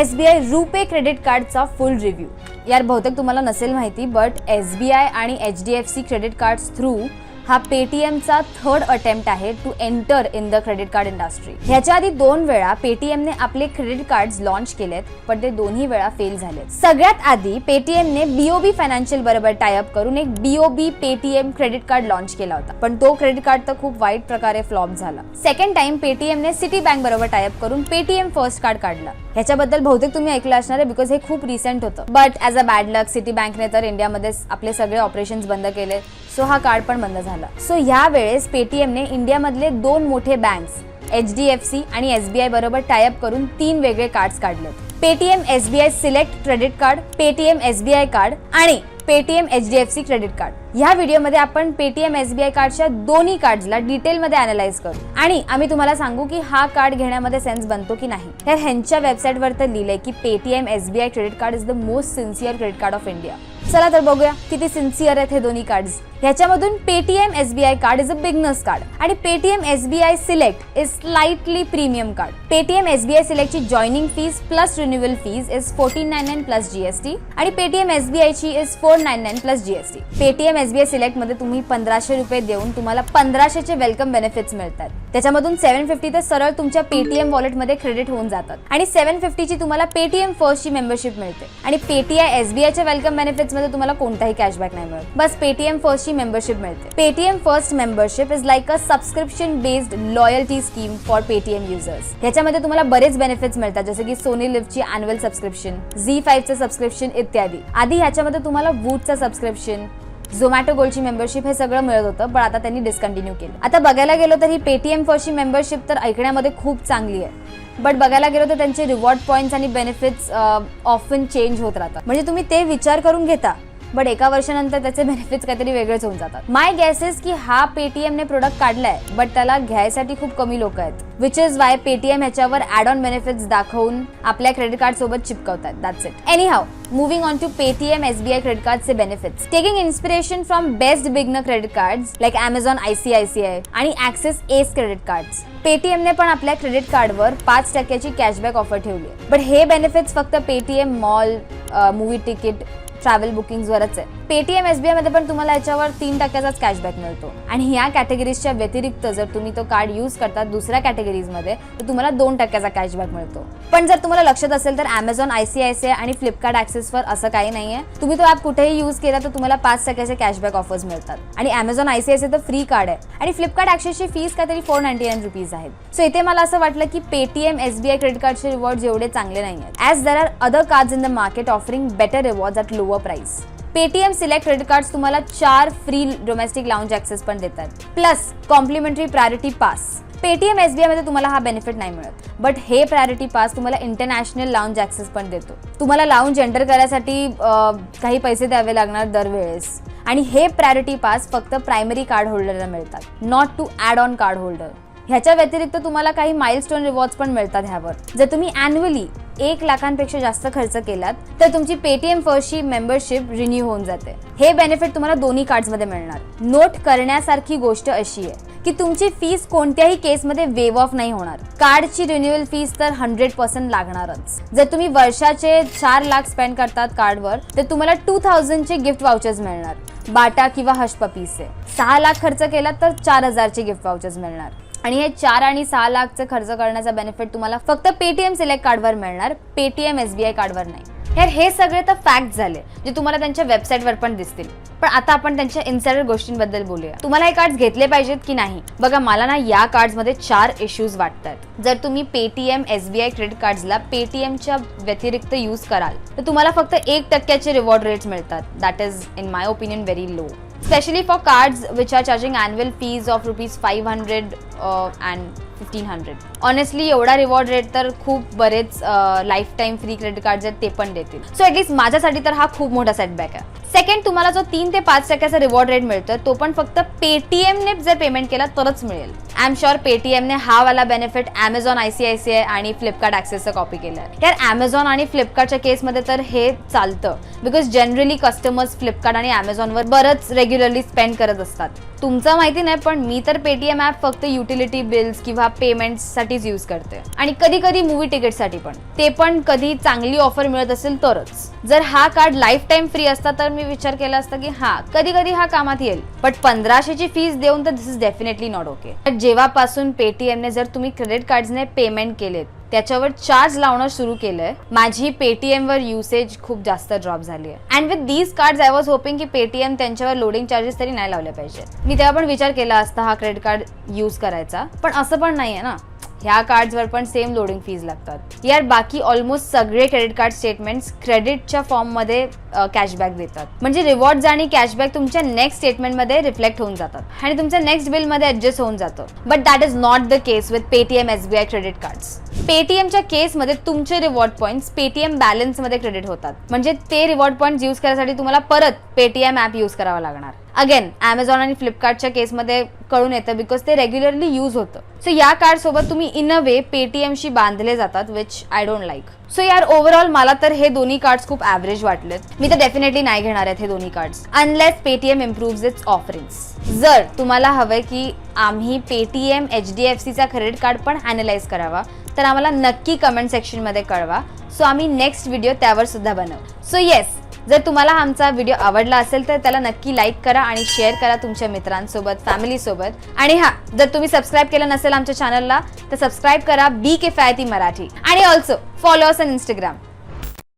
S B I RuPay credit कार्डचा full review यार बहुतेक तुम्हाला नसेल माहिती बट एस बी आय आणि H D F C credit cards through हा पेटीएमचा थर्ड अटेम्प्ट आहे to enter in the credit card industry ह्याच्या आधी दोन वेळा पेटीएमने आपले क्रेडिट कार्ड लॉन्च केलेत पण ते दोन्ही वेळा फेल झाले सगळ्यात आधी पेटीएमने बीओबी फायनान्शियल बरोबर टायअप करून एक BOB Paytm credit card launch केला होता. पण तो क्रेडिट कार्ड तर खूप वाईट प्रकारे फ्लॉप झाला. सेकंड टाइम पेटीएमने सिटी बँक बरोबर टायअप करून पेटीएम फर्स्ट कार्ड काढला. ह्याच्याबद्दल बहुतेक तुम्ही ऐकलं असणार आहे बिकॉज हे खूप रिसेंट होतं. But as a bad luck Citi बँकने तर इंडियामध्ये आपले सगळे ऑपरेशन्स बंद केले सो हा कार्ड पण बंद झाला. सो ह्या वेळेस पेटीएमने इंडियामधले दोन मोठे banks H D F C आणि एस बी आय बरोबर टायअप करून तीन वेगळे कार्ड्स काढले Paytm S B I select credit card Paytm S B I card आणि Paytm H D F C credit card ह्या व्हिडिओमध्ये आपण पेटीएम एस बी आय कार्डच्या दोन्ही कार्डला डिटेलमध्ये अनालाइज करू. आणि आम्ही तुम्हाला सांगू की हा कार्ड घेण्यामध्ये सेन्स बनतो की नाही. हे ह्यांच्या वेबसाईटवर तर लिहिलंय की Paytm S B I credit card is the most sincere credit card of India चला तर बघूया किती सिन्सिअर आहेत हे दोन्ही कार्ड्स ह्याच्यामधून Paytm S B I card is a beginner's card आणि Paytm S B I select is slightly premium card Paytm S B I सिलेक्टची joining fees plus renewal fees is fourteen nine nine plus GST आणि Paytm S B आयची is four nine nine plus GST Paytm S B I सिलेक्टमध्ये तुम्ही पंधराशे रुपये देऊन तुम्हाला पंधराशेचे welcome benefits मिळतात. त्याच्यामधून seven fifty तर सरळ तुमच्या पेटीएम वॉलेटमध्ये क्रेडिट होऊन जातात. आणि सेव्हन फिफ्टीची तुम्हाला पेटीएम फर्स्टची मेंबरशिप मिळते. आणि पेटीआय एस बी आयच्या वेलकम बेनिफिट्समध्ये तुम्हाला कोणताही कॅशबॅक नाही मिळत. बस पेटीएम फर्स्टची मेंबरशिप मिळते. Paytm first membership is like a subscription based loyalty scheme for Paytm users ह्याच्यामध्ये तुम्हाला बरेच बेनिफिट्स मिळतात. जसे की सोनी लिव्हची अॅन्युअल सबस्क्रिप्शन झी फाईव्हचं सबस्क्रिप्शन इत्यादी. आधी ह्याच्यामध्ये तुम्हाला वूडचं सबस्क्रिप्शन झोमॅटो गोल्डची मेंबरशिप हे सगळं मिळत होतं पण आता त्यांनी डिस्कंटिन्यू केलं. आता बघायला गेलो तर ही पेटीएम फॉरची मेंबरशिप तर ऐकण्यामध्ये खूप चांगली आहे. बट बघायला गेलो तर त्यांचे रिवॉर्ड पॉईंट्स आणि बेनिफिट्स ऑफन चेंज होत राहतात. म्हणजे तुम्ही ते विचार करून घेता बट एका वर्षानंतर त्याचे बेनिफिट्स काहीतरी वेगळेच होऊन जातात. माय गॅसेस की हा पेटीएमने प्रोडक्ट काढलाय बट त्याला घ्यायसाठी खूप कमी लोक आहेत. विच इज वाय पेटीएम ह्याच्यावर ऍड ऑन बेनिफिट्स दाखवून आपल्या क्रेडिट कार्ड सोबत चिपकवतात. That's it anyhow moving on to Paytm S B I credit कार्डचे benefits taking inspiration from best beginner credit cards like Amazon ICICI आणि Axis S credit cards पेटीएमने पण आपल्या credit कार्डवर पाच टक्क्याची कॅशबॅक ऑफर ठेवली आहे. बट हे बेनिफिट्स फक्त Paytm mall movie ticket travel बुकिंगवरच आहे. पेटीएम एसबीआयमध्ये पण तुम्हाला याच्यावर तीन टक्क्याचाच कॅशबॅक मिळतो. आणि ह्या कॅटेगरीजच्या व्यतिरिक्त जर तुम्ही तो कार्ड यूज करता दुसऱ्या कॅटेगरीजमध्ये तर तुम्हाला दोन टक्क्याचा कॅशबॅक मिळतो. पण जर तुम्हाला लक्षात असेल तर अमेझॉन आयसीआयसीआय आणि फ्लिपकार्ट ऍक्सेसवर असं काही नाहीये. तुम्ही तो ऍप कुठेही यूज केला तर तुम्हाला पाच टक्क्याचे कॅशबॅक ऑफर्स मिळतात. आणि अमेझॉन आयसीआयसीआय तर फ्री कार्ड आहे. आणि फ्लिपकार्ट ऍक्सेसची फीस काहीतरी फोर नाईन्टी नाईन रुपीज आहेत. सो इथे मला असं वाटलं की Paytm S B I credit कार्डचे रिवॉर्ड एवढे चांगले नाही आहेत as there are other cards in the market offering better reward at lower price Paytm select credit cards तुम्हाला चार फ्री डोमेस्टिक लाउंज ऍक्सेस पण देतात. Plus complimentary priority pass Paytm एसबीआयमध्ये तुम्हाला हा बेनिफिट नाही मिळत. बट हे प्रायोरिटी पास तुम्हाला इंटरनॅशनल लाउंज ऍक्सेस पण देतो. तुम्हाला लाउंज एंटर करायसाठी काही पैसे द्यावे लागणार दरवेळेस. आणि हे प्रायोरिटी पास फक्त प्रायमरी कार्ड होल्डरला मिळतात. Not to add on card holder ह्याच्या व्यतिरिक्त तुम्हाला काही माइलस्टोन रिवॉर्ड्स पण मिळतात ह्यावर. जर तुम्ही अॅन्युअली एक लाखांपेक्षा जास्त खर्च केलात तर तुमची पेटीएम फर्स्टची मेंबरशिप रिन्यू होऊन जाते. हे बेनिफिट तुम्हाला दोन्ही कार्ड्समध्ये मिळणार. नोट करण्यासारखी गोष्ट अशी आहे की तुमची फीस कोणत्याही केसमध्ये वेव ऑफ नाही होणार. कार्डची रिन्युअल फीस तर हंड्रेड पर्सेंट लागणारच. जर तुम्ही वर्षाचे चार लाख स्पेंड करतात कार्डवर तर तुम्हाला टू थाउजंडचे गिफ्ट वाउचर्स मिळणार. बाटा किंवा हश पपीसचे सहा लाख खर्च केला तर चार हजारचे गिफ्ट वाउचर्स मिळणार. आणि हे चार आणि सहा लाखचे खर्च करण्याचा बेनिफिट तुम्हाला फक्त पेटीएम सिलेक्ट कार्डवर मिळणार. पेटीएम एस बी आय कार्डवर नाही. यार हे सगळे तर फॅक्ट झाले जे तुम्हाला त्यांच्या वेबसाईटवर पण दिसतील. पण आता आपण त्यांच्या इन्सायडर गोष्टींबद्दल बोलूया. तुम्हाला हे कार्ड घेतले पाहिजेत की नाही? बघा मला ना या कार्ड्समध्ये चार इश्यूज वाटतात. जर तुम्ही Paytm S B I credit कार्ड्सला पेटीएमच्या व्यतिरिक्त यूज कराल तर तुम्हाला फक्त एक टक्क्याचे रिवॉर्ड रेट्स मिळतात. That is in my opinion very low especially for cards which are charging annual fees of rupees 500 uh, and 1500 honestly एवढा रिवॉर्ड रेट तर खूप बरेच life time free credit card आहेत ते पण देतील. सो ॲटलीस्ट माझ्यासाठी तर हा खूप मोठा सेटबॅक आहे. सेकंड तुम्हाला जो तीन ते पाच टक्क्याचा रिवॉर्ड रेट मिळतोय तो पण फक्त पेटीएमने जर पेमेंट केला तरच मिळेल. आय एम शुअर पेटीएमने हा वाला बेनिफिट अमेझॉन आयसीआयसीआय आणि फ्लिपकार्ट ऍक्सेसचं कॉपी केलं आहे यार अमेझॉन आणि फ्लिपकार्टच्या केसमध्ये तर हे चालतं. बिकॉज जनरली कस्टमर्स फ्लिपकार्ट आणि अमेझॉनवर बरंच रेग्युलरली स्पेंड करत असतात. तुमचं माहिती नाही पण मी तर पेटीएम ॲप फक्त युटिलिटी बिल्स किंवा पेमेंट्ससाठी साठीच यूज करते. आणि कधी कधी मूवी तिकीटसाठी पण. ते पण कधी चांगली ऑफर मिळत असेल तरच. जर हा कार्ड लाईफ टाईम फ्री असता तर मी विचार केला असता की हा कधी कधी हा कामात येईल. बट पंधराशेची फीस देऊन तर this is definitely not okay जेव्हापासून पेटीएमने जर तुम्ही क्रेडिट कार्डने पेमेंट केलेत त्याच्यावर चार्ज लावणं सुरू केलंय माझी पेटीएम वर युसेज खूप जास्त ड्रॉप झाली आहे and with these card I was hoping की पेटीएम त्यांच्यावर लोडिंग चार्जेस तरी नाही लावले पाहिजे मी तेव्हा पण विचार केला असता हा क्रेडिट कार्ड यूज करायचा. पण असं पण नाहीये ना. ह्या कार्ड्सवर पण सेम लोडिंग फीज लागतात. यार बाकी ऑलमोस्ट सगळे क्रेडिट कार्ड स्टेटमेंट्स क्रेडिटच्या फॉर्ममध्ये कॅशबॅक देतात. म्हणजे रिवॉर्ड आणि कॅशबॅक तुमच्या नेक्स्ट स्टेटमेंटमध्ये रिफ्लेक्ट होऊन जातात. आणि तुमच्या नेक्स्ट बिलमध्ये ऍडजस्ट होऊन जातं. But that is not the case with Paytm SBI credit cards पेटीएमच्या केसमध्ये तुमचे रिवॉर्ड पॉईंट्स पेटीएम बॅलन्समध्ये क्रेडिट होतात. म्हणजे ते रिवॉर्ड पॉईंट्स यूज करायसाठी तुम्हाला परत पेटीएम ॲप यूज करावा लागणार. अगेन अमेझॉन आणि फ्लिपकार्टच्या केसमध्ये कळून येतं बिकॉज ते रेग्युलरली यूज होतं. सो या कार्ड सोबत तुम्ही इन अ वे पेटीएमशी बांधले जातात which I don't like so यार ओव्हरऑल मला तर हे दोन्ही कार्ड्स खूप ॲव्हरेज वाटलेत. मी तर डेफिनेटली नाही घेणार आहेत हे दोन्ही cards unless Paytm improve its offerings जर तुम्हाला हवंय की आम्ही पेटीएम एच डी एफ सीचा क्रेडिट कार्ड पण अनालाइज करावा तर आम्हाला नक्की कमेंट सेक्शनमध्ये कळवा. सो आम्ही नेक्स्ट व्हिडिओ त्यावर सुद्धा बनवू. सो येस जर तुम्हाला आमचा व्हिडिओ आवडला असेल तर त्याला नक्की लाईक करा आणि शेअर करा तुमच्या मित्रांसोबत फॅमिलीसोबत आणि हा जर तुम्ही सबस्क्राईब केलं नसेल आमच्या चॅनलला तर सबस्क्राईब करा बी के फायती मराठी. आणि also follow us on Instagram